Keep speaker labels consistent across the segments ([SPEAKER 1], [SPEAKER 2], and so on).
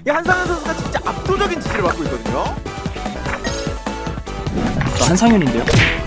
[SPEAKER 1] 이 한상현 선수가 진짜 압도적인 지지를 받고 있거든요.
[SPEAKER 2] 저 한상현인데요.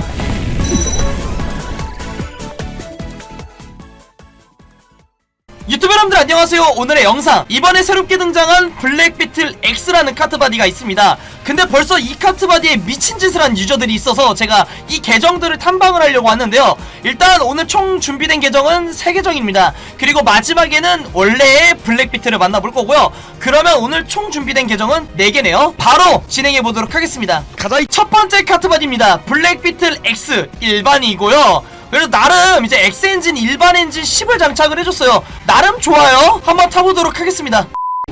[SPEAKER 3] 여러분들 안녕하세요. 오늘의 영상. 이번에 새롭게 등장한 블랙비틀 X라는 카트바디가 있습니다. 근데 벌써 이 카트바디에 미친 짓을 한 유저들이 있어서 제가 이 계정들을 탐방을 하려고 하는데요. 일단 오늘 총 준비된 계정은 3계정입니다. 그리고 마지막에는 원래의 블랙비틀을 만나볼 거고요. 그러면 오늘 총 준비된 계정은 4개네요. 바로 진행해보도록 하겠습니다. 가자. 첫 번째 카트바디입니다. 블랙비틀 X. 일반이고요 그래서 나름 이제 엑스엔진 일반 엔진 10을 장착을 해줬어요. 나름 좋아요. 한번 타보도록 하겠습니다.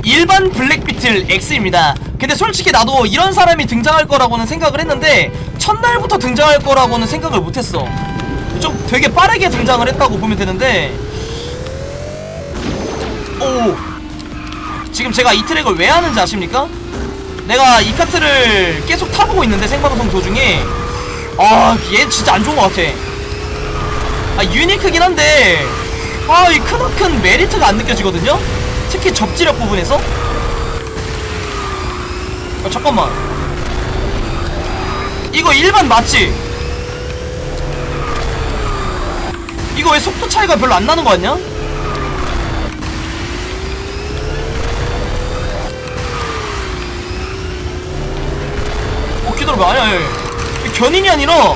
[SPEAKER 3] 일반 블랙비틀 X입니다. 근데 솔직히 나도 이런 사람이 등장할 거라고는 생각을 했는데 첫날부터 등장할 거라고는 생각을 못했어. 좀 되게 빠르게 등장을 했다고 보면 되는데. 오 지금 제가 이 트랙을 왜 하는지 아십니까? 내가 이 카트를 계속 타보고 있는데 생방송 도중에. 아얘 진짜 안 좋은 것 같아 아 유니크긴 한데 아 이 크나큰 메리트가 안 느껴지거든요? 특히 접지력 부분에서 아 잠깐만 이거 일반 맞지? 이거 왜 속도 차이가 별로 안 나는 거 같냐? 어 기다려봐 아니야 아니야. 견인이 아니라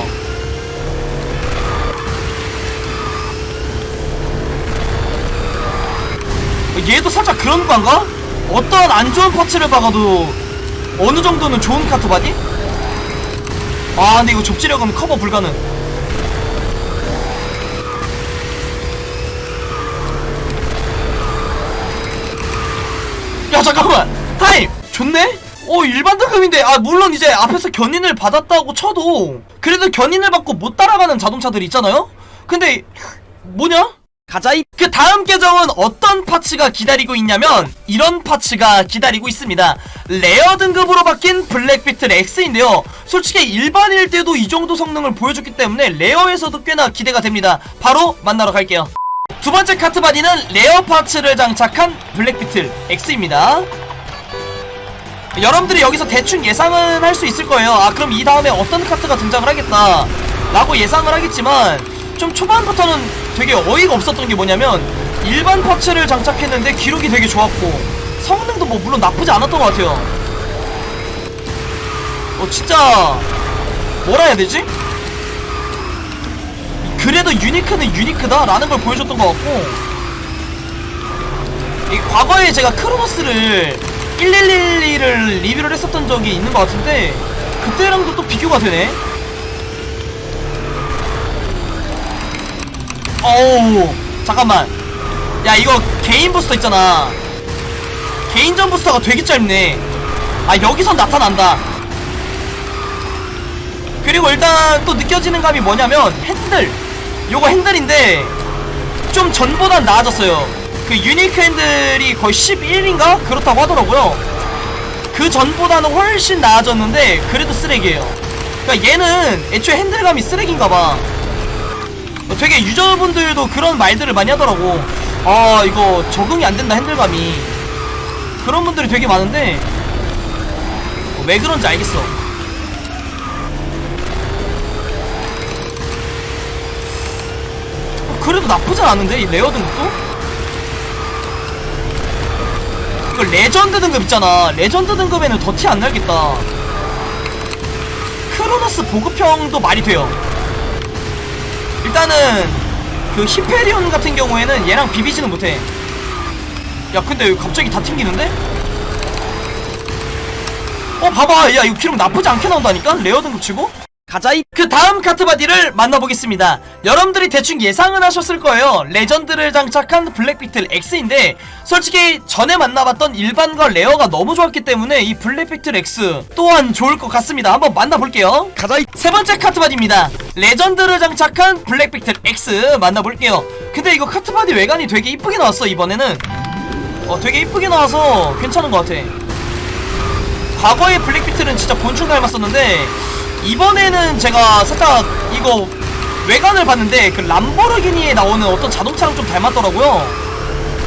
[SPEAKER 3] 얘도 살짝 그런 건가? 어떤 안 좋은 파츠를 박아도 어느 정도는 좋은 카트 바디? 아 근데 이거 접지력은 커버 불가능 야 잠깐만 타임 좋네? 오 일반 등급인데 아 물론 이제 앞에서 견인을 받았다고 쳐도 그래도 견인을 받고 못 따라가는 자동차들 있잖아요? 근데 뭐냐? 가자이 그 다음 계정은 어떤 파츠가 기다리고 있냐면 이런 파츠가 기다리고 있습니다. 레어 등급으로 바뀐 블랙비틀 X인데요. 솔직히 일반일 때도 이 정도 성능을 보여줬기 때문에 레어에서도 꽤나 기대가 됩니다. 바로 만나러 갈게요. 두 번째 카트 바디는 레어 파츠를 장착한 블랙비틀 X입니다. 여러분들이 여기서 대충 예상은 할 수 있을 거예요. 아 그럼 이 다음에 어떤 카트가 등장을 하겠다 라고 예상을 하겠지만 좀 초반부터는 되게 어이가 없었던 게 뭐냐면 일반 파츠를 장착했는데 기록이 되게 좋았고 성능도 뭐 물론 나쁘지 않았던 것 같아요 어 진짜 뭐라 해야 되지? 그래도 유니크는 유니크다 라는 걸 보여줬던 것 같고 이 과거에 제가 크로노스를 1112를 리뷰를 했었던 적이 있는 것 같은데 그때랑도 또 비교가 되네 어우 잠깐만. 야 이거 개인 부스터 있잖아. 개인전 부스터가 되게 짧네. 아 여기선 나타난다. 그리고 일단 또 느껴지는 감이 뭐냐면 핸들. 요거 핸들인데 좀 전보단 나아졌어요. 그 유니크 핸들이 거의 11인가? 그렇다고 하더라고요. 그 전보다는 훨씬 나아졌는데 그래도 쓰레기예요. 그러니까 얘는 애초에 핸들감이 쓰레기인가봐. 어, 되게 유저분들도 그런 말들을 많이 하더라고. 아 이거 적응이 안 된다 핸들감이. 그런 분들이 되게 많은데 어, 왜 그런지 알겠어. 어, 그래도 나쁘진 않은데 이 레어 등급도? 이거 레전드 등급 있잖아. 레전드 등급에는 더 티 안 날겠다. 크로노스 보급형도 말이 돼요 일단은 그 히페리온 같은 경우에는 얘랑 비비지는 못해. 야 근데 왜 갑자기 다 튕기는데? 어 봐봐. 야 이거 기록 나쁘지 않게 나온다니까? 레어 등급 치고 가자이 그 다음 카트바디를 만나보겠습니다. 여러분들이 대충 예상은 하셨을 거예요. 레전드를 장착한 블랙비틀 X인데 솔직히 전에 만나봤던 일반과 레어가 너무 좋았기 때문에 이 블랙비틀 X 또한 좋을 것 같습니다. 한번 만나볼게요. 가자이 세 번째 카트바디입니다. 레전드를 장착한 블랙비틀 X 만나볼게요. 근데 이거 카트바디 외관이 되게 이쁘게 나왔어 이번에는. 어 되게 이쁘게 나와서 괜찮은 것 같아. 과거의 블랙비틀은 진짜 곤충 닮았었는데 이번에는 제가 살짝 이거 외관을 봤는데 그 람보르기니에 나오는 어떤 자동차랑 좀 닮았더라고요.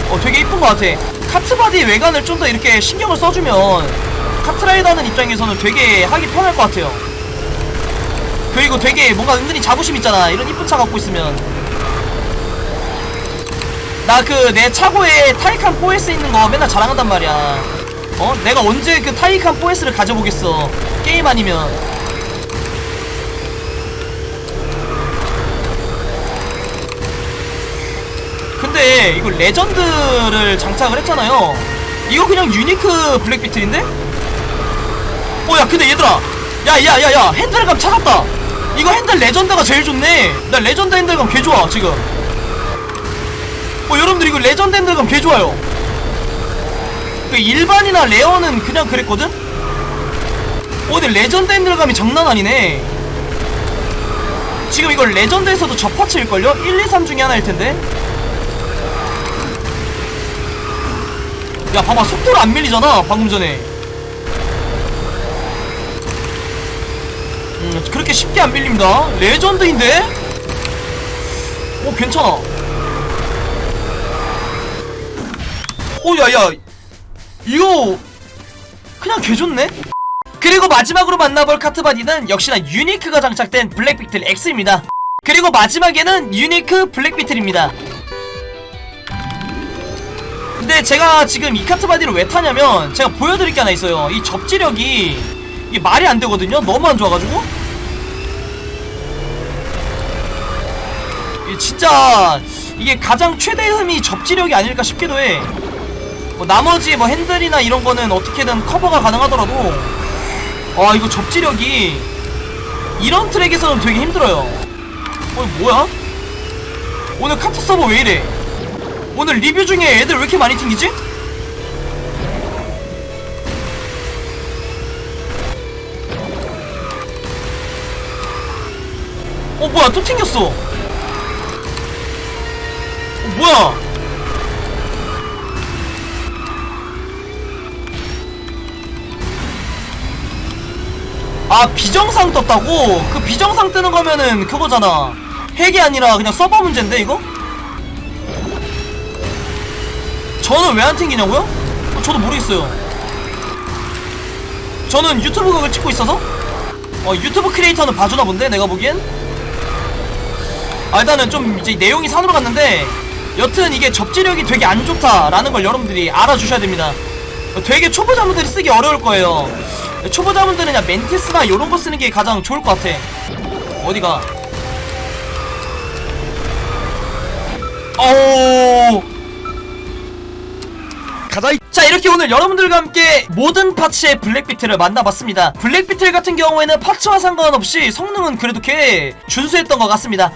[SPEAKER 3] 어 되게 이쁜 것 같아. 카트바디 외관을 좀 더 이렇게 신경을 써주면 카트라이더 하는 입장에서는 되게 하기 편할 것 같아요. 그리고 되게 뭔가 은근히 자부심 있잖아. 이런 이쁜 차 갖고 있으면. 나 그 내 차고에 타이칸 4S 있는 거 맨날 자랑한단 말이야. 어? 내가 언제 그 타이칸 4S를 가져보겠어? 게임 아니면 근데 이거 레전드를 장착을 했잖아요. 이거 그냥 유니크 블랙 비틀인데? 어야 근데 얘들아. 야야 야 야 핸들감 찾았다. 이거 핸들 레전드가 제일 좋네. 나 레전드 핸들감 개 좋아 지금. 어 여러분들 이거 레전드 핸들감 개 좋아요. 그 일반이나 레어는 그냥 그랬거든? 어 근데 레전드 핸들감이 장난 아니네. 지금 이거 레전드에서도 저 파츠일걸요? 1, 2, 3 중에 하나일 텐데 야 봐봐 속도를 안 밀리잖아 방금 전에. 음 그렇게 쉽게 안 밀립니다. 레전드인데? 오 괜찮아. 오 야야. 이거 그냥 개좋네? 그리고 마지막으로 만나볼 카트바디는 역시나 유니크가 장착된 블랙비틀 X입니다. 그리고 마지막에는 유니크 블랙비틀입니다 근데 제가 지금 이 카트 바디를 왜 타냐면 제가 보여드릴 게 하나 있어요. 이 접지력이 이게 말이 안 되거든요. 너무 안 좋아가지고. 이게 진짜 이게 가장 최대 흠이 접지력이 아닐까 싶기도 해 뭐 나머지 뭐 핸들이나 이런 거는 어떻게든 커버가 가능하더라도. 아 이거 접지력이 이런 트랙에서는 되게 힘들어요. 어 뭐야? 오늘 카트 서버 왜 이래 오늘 리뷰 중에 애들 왜 이렇게 많이 튕기지? 어 뭐야 또 튕겼어 어 뭐야 아 비정상 떴다고? 그 비정상 뜨는 거면은 그거잖아 핵이 아니라 그냥 서버 문제인데 이거? 저는 왜 안 튕기냐고요? 어, 저도 모르겠어요. 저는 유튜브 극을 찍고 있어서 어, 유튜브 크리에이터는 봐주나 본데 내가 보기엔 아 일단은 좀 이제 내용이 산으로 갔는데 여튼 이게 접지력이 되게 안 좋다라는 걸 여러분들이 알아주셔야 됩니다. 어, 되게 초보자분들이 쓰기 어려울 거예요. 초보자분들은 그냥 멘티스나 이런 거 쓰는 게 가장 좋을 것 같아. 어디가? 어. 자 이렇게 오늘 여러분들과 함께 모든 파츠의 블랙비틀을 만나봤습니다. 블랙비틀 같은 경우에는 파츠와 상관없이 성능은 그래도 꽤 준수했던 것 같습니다